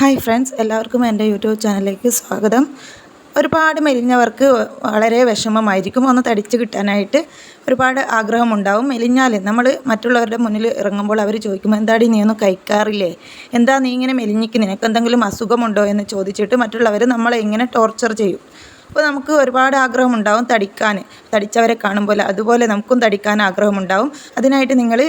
Hi friends എല്ലാവർക്കും എന്റെ YouTube ചാനലിലേക്ക് സ്വാഗതം. ഒരുപാട് മെലിഞ്ഞവർക്ക് വളരെ വിഷമമായിരിക്കും. ഒന്ന് തടിച്ച് കിട്ടാനായിട്ട് ഒരുപാട് ആഗ്രഹമുണ്ടാവും. മെലിഞ്ഞാൽ നമ്മൾ മറ്റുള്ളവരുടെ മുന്നിൽ ഇറങ്ങുമ്പോൾ അവർ ചോദിക്കും എന്താടി നീ ഒന്നും കഴിക്കാറില്ലേ? എന്താ നീ ഇങ്ങനെ മെലിഞ്ഞിക്ക്? നിനക്ക് എന്തെങ്കിലും അസുഖമുണ്ടോ? എന്ന് ചോദിച്ചിട്ട് മറ്റുള്ളവർ നമ്മളെ ഇങ്ങനെ ടോർച്ചർ ചെയ്യും. അപ്പോൾ നമുക്ക് ഒരുപാട് ആഗ്രഹമുണ്ടാവും തടിക്കാൻ. തടിച്ചവരെ കാണുമ്പോൾ അതുപോലെ നമുക്കും തടിക്കാൻ ആഗ്രഹമുണ്ടാവും. അതിനായിട്ട് നിങ്ങൾ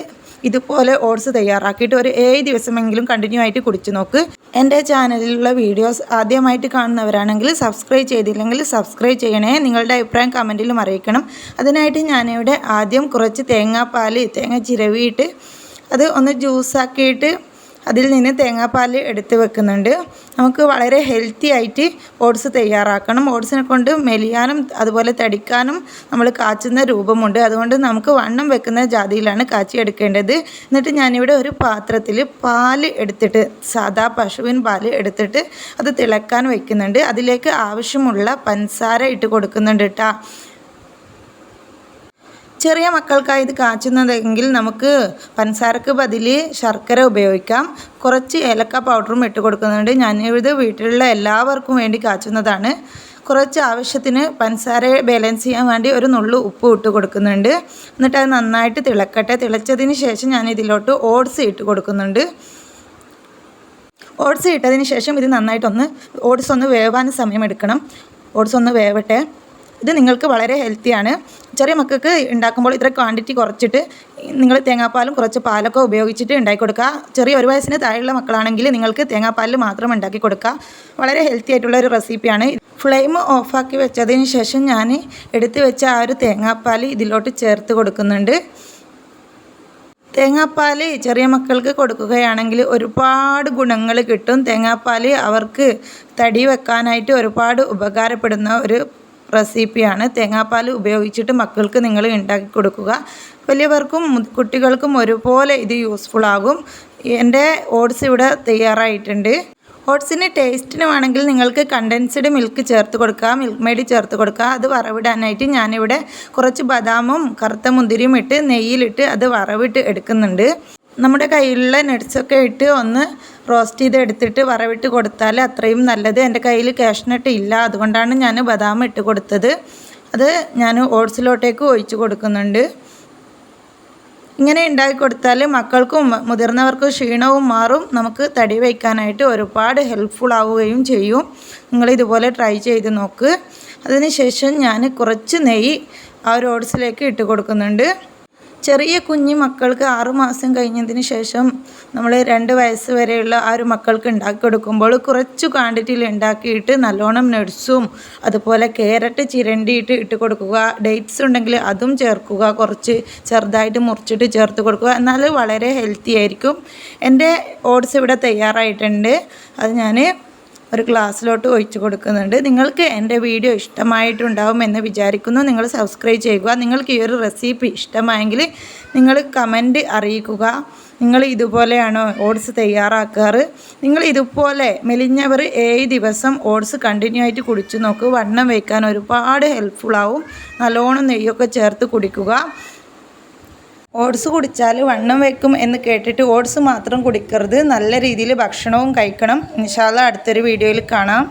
ഇതുപോലെ ഓട്സ് തയ്യാറാക്കിയിട്ട് ഒരു ഏഴ് ദിവസമെങ്കിലും കണ്ടിന്യൂ ആയിട്ട് കുടിച്ചു നോക്ക്. എന്റെ ചാനലിലുള്ള വീഡിയോസ് ആദ്യമായിട്ട് കാണുന്നവരാണെങ്കിൽ സബ്സ്ക്രൈബ് ചെയ്തില്ലെങ്കിൽ സബ്സ്ക്രൈബ് ചെയ്യണേ. നിങ്ങളുടെ അഭിപ്രായം കമന്റിലും അറിയിക്കണം. അതിനായിട്ട് ഞാനിവിടെ ആദ്യം കുറച്ച് തേങ്ങാപ്പാൽ തേങ്ങ ചിരവിയിട്ട് അത് ഒന്ന് ജ്യൂസാക്കിയിട്ട് അതിൽ നിന്ന് തേങ്ങാപ്പാൽ എടുത്ത് വെക്കുന്നുണ്ട്. നമുക്ക് വളരെ ഹെൽത്തി ആയിട്ട് ഓട്സ് തയ്യാറാക്കണം. ഓട്സിനെ കൊണ്ട് മെലിയാനും അതുപോലെ തടിക്കാനും നമ്മൾ കാച്ചുന്ന രൂപമുണ്ട്. അതുകൊണ്ട് നമുക്ക് വണ്ണം വെക്കുന്ന ജാതിയിലാണ് കാച്ചി എടുക്കേണ്ടത്. എന്നിട്ട് ഞാനിവിടെ ഒരു പാത്രത്തിൽ പാൽ എടുത്തിട്ട് സാദാ പശുവിൻ പാൽ എടുത്തിട്ട് അത് തിളക്കാൻ വയ്ക്കുന്നുണ്ട് അതിലേക്ക് ആവശ്യമുള്ള പഞ്ചസാര ഇട്ട് കൊടുക്കുന്നുണ്ട് കേട്ടോ ചെറിയ മക്കൾക്കായി ഇത് കാച്ചുന്നതെങ്കിൽ നമുക്ക് പഞ്ചസാരക്ക് ബതിൽ ശർക്കര ഉപയോഗിക്കാം. കുറച്ച് ഏലക്ക പൗഡറും ഇട്ട് കൊടുക്കുന്നുണ്ട്. ഞാനിത് വീട്ടിലുള്ള എല്ലാവർക്കും വേണ്ടി കാച്ചുന്നതാണ്. കുറച്ച് ആവശ്യത്തിന് പഞ്ചസാര ബാലൻസ് ചെയ്യാൻ വേണ്ടി ഒരു നുള്ളു ഉപ്പ് ഇട്ട് കൊടുക്കുന്നുണ്ട്. എന്നിട്ട് അത് നന്നായിട്ട് തിളക്കട്ടെ. തിളച്ചതിന് ശേഷം ഞാൻ ഇതിലോട്ട് ഓട്സ് ഇട്ട് കൊടുക്കുന്നുണ്ട്. ഓട്സ് ഇട്ടതിന് ശേഷം ഇത് നന്നായിട്ടൊന്ന് ഓട്സ് ഒന്ന് വേവാൻ സമയമെടുക്കണം ഓട്സ് ഒന്ന് വേവട്ടെ. ഇത് നിങ്ങൾക്ക് വളരെ ഹെൽത്തിയാണ് ചെറിയ മക്കൾക്ക് ഉണ്ടാക്കുമ്പോൾ ഇത്ര ക്വാണ്ടിറ്റി കുറച്ചിട്ട് നിങ്ങൾ തേങ്ങാപ്പാലും കുറച്ച് പാലൊക്കെ ഉപയോഗിച്ചിട്ട് ഉണ്ടാക്കി കൊടുക്കുക. ചെറിയ ഒരു വയസ്സിന് താഴെയുള്ള മക്കളാണെങ്കിൽ നിങ്ങൾക്ക് തേങ്ങാപ്പാലിൽ മാത്രം ഉണ്ടാക്കി കൊടുക്കുക. വളരെ ഹെൽത്തി ആയിട്ടുള്ള ഒരു റെസിപ്പിയാണ് ഫ്ലെയിം ഓഫാക്കി വെച്ചതിന് ശേഷം ഞാൻ എടുത്തു വെച്ച ആ ഒരു തേങ്ങാപ്പാൽ ഇതിലോട്ട് ചേർത്ത് കൊടുക്കുന്നുണ്ട്. തേങ്ങാപ്പാൽ ചെറിയ മക്കൾക്ക് കൊടുക്കുകയാണെങ്കിൽ ഒരുപാട് ഗുണങ്ങൾ കിട്ടും. തേങ്ങാപ്പാൽ അവർക്ക് തടി വെക്കാനായിട്ട് ഒരുപാട് ഉപകാരപ്പെടുന്ന ഒരു റെസിപ്പിയാണ്. തേങ്ങാപ്പാൽ ഉപയോഗിച്ചിട്ട് മക്കൾക്ക് നിങ്ങൾ ഉണ്ടാക്കി കൊടുക്കുക. വലിയവർക്കും കുട്ടികൾക്കും ഒരുപോലെ ഇത് യൂസ്ഫുൾ ആകും. എന്റെ ഓട്സ് ഇവിടെ തയ്യാറായിട്ടുണ്ട്. ഓട്സിന് ടേസ്റ്റിന് വേണമെങ്കിൽ നിങ്ങൾക്ക് കണ്ടൻസ്ഡ് മിൽക്ക് ചേർത്ത് കൊടുക്കാം. മിൽക്ക് മെയ്ഡ് ചേർത്ത് കൊടുക്കുക അത് വറവിടാനായിട്ട് ഞാനിവിടെ കുറച്ച് ബദാമും കറുത്ത മുന്തിരിയും ഇട്ട് നെയ്യിലിട്ട് അത് വറവിട്ട് എടുക്കുന്നുണ്ട്. നമ്മുടെ കയ്യിലുള്ള നട്ട്സൊക്കെ ഇട്ട് ഒന്ന് റോസ്റ്റ് ചെയ്ത് എടുത്തിട്ട് വറവിട്ട് കൊടുത്താൽ അത്രയും നല്ലത്. എന്റെ കയ്യിൽ കാഷ്നട്ട് ഇല്ല. അതുകൊണ്ടാണ് ഞാൻ ബദാം ഇട്ട് കൊടുത്തത്. അത് ഞാൻ ഓട്സിലോട്ടേക്ക് ഒഴിച്ചു കൊടുക്കുന്നുണ്ട്. ഇങ്ങനെ ഉണ്ടാക്കി കൊടുത്താൽ മക്കൾക്കും മുതിർന്നവർക്കും ക്ഷീണവും മാറും. നമുക്ക് തടി വയ്ക്കാനായിട്ട് ഒരുപാട് ഹെൽപ്ഫുൾ ആവുകയും ചെയ്യും. നിങ്ങൾ ഇതുപോലെ ട്രൈ ചെയ്ത് നോക്ക്. അതിനുശേഷം ഞാൻ കുറച്ച് നെയ്യ് ആ ഒരു ഓട്സിലേക്ക് ഇട്ട് കൊടുക്കുന്നുണ്ട്. ചെറിയ കുഞ്ഞു മക്കൾക്ക് ആറുമാസം കഴിഞ്ഞതിന് ശേഷം നമ്മൾ രണ്ട് വയസ്സ് വരെയുള്ള ആ ഒരു മക്കൾക്ക് ഉണ്ടാക്കി കൊടുക്കുമ്പോൾ കുറച്ച് ക്വാണ്ടിറ്റിയിൽ ഉണ്ടാക്കിയിട്ട് നല്ലോണം നട്സും അതുപോലെ കേരറ്റ് ചിരണ്ടിയിട്ട് ഇട്ട് കൊടുക്കുക. ഡേറ്റ്സ് ഉണ്ടെങ്കിൽ അതും ചേർക്കുക. കുറച്ച് ചെറുതായിട്ട് മുറിച്ചിട്ട് ചേർത്ത് കൊടുക്കുക. എന്നാൽ വളരെ ഹെൽത്തി ആയിരിക്കും. എന്റെ ഓട്സ് ഇവിടെ തയ്യാറായിട്ടുണ്ട്. അത് ഞാൻ ഒരു ക്ലാസ്സിലോട്ട് ഒഴിച്ചു കൊടുക്കുന്നുണ്ട്. നിങ്ങൾക്ക് എന്റെ വീഡിയോ ഇഷ്ടമായിട്ടുണ്ടാവും എന്ന് വിചാരിക്കുന്നു. നിങ്ങൾ സബ്സ്ക്രൈബ് ചെയ്യുക. നിങ്ങൾക്ക് ഈ ഒരു റെസിപ്പി ഇഷ്ടമായെങ്കിൽ നിങ്ങൾ കമന്റ് അറിയിക്കുക. നിങ്ങൾ ഇതുപോലെയാണോ ഓട്സ് തയ്യാറാക്കാറ്? നിങ്ങൾ ഇതുപോലെ മെലിഞ്ഞവർ ഏഴ് ദിവസം ഓട്സ് കണ്ടിന്യൂ ആയിട്ട് കുടിച്ചു നോക്ക്. വണ്ണം വയ്ക്കാൻ ഒരുപാട് ഹെൽപ്ഫുള്ളാവും നല്ലോണം നെയ്യൊക്കെ ചേർത്ത് കുടിക്കുക. ഓട്സ് കുടിച്ചാൽ വണ്ണം വെക്കും എന്ന് കേട്ടിട്ട് ഓട്സ് മാത്രം കുടിക്കരുത്. നല്ല രീതിയിൽ ഭക്ഷണവും കഴിക്കണം. ഇൻഷാല്ല അടുത്തൊരു വീഡിയോയിൽ കാണാം.